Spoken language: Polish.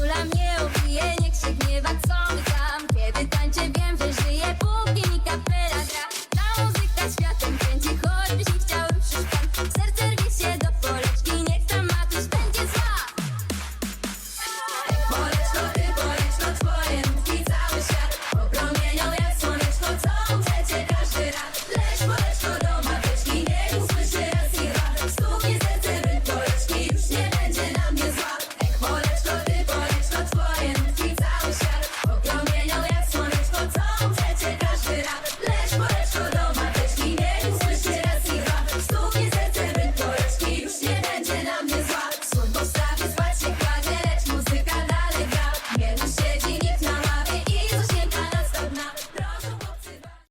Kula mnie obije, niech się gniewa, co my